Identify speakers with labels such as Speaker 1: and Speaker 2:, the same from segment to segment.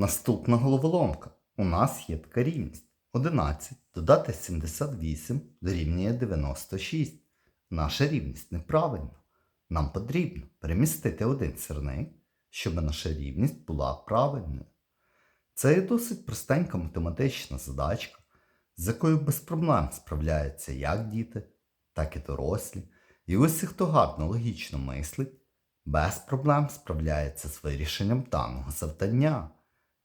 Speaker 1: Наступна головоломка. У нас є така рівність. 11 додати 78 дорівнює 96. Наша рівність неправильна. Нам потрібно перемістити один сірник, щоб наша рівність була правильною. Це є досить простенька математична задачка, з якою без проблем справляються як діти, так і дорослі. І усі, хто гарно логічно мислить, без проблем справляється з вирішенням даного завдання.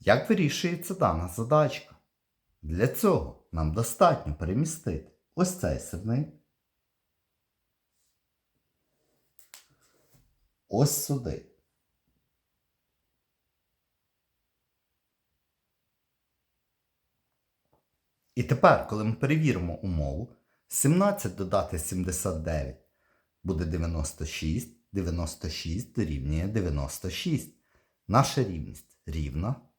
Speaker 1: Як вирішується дана задачка? Для цього нам достатньо перемістити ось цей сирник ось сюди. І тепер, коли ми перевіримо умову, 17 додати 79 буде 96, 96 дорівнює 96. Наша рівність рівна,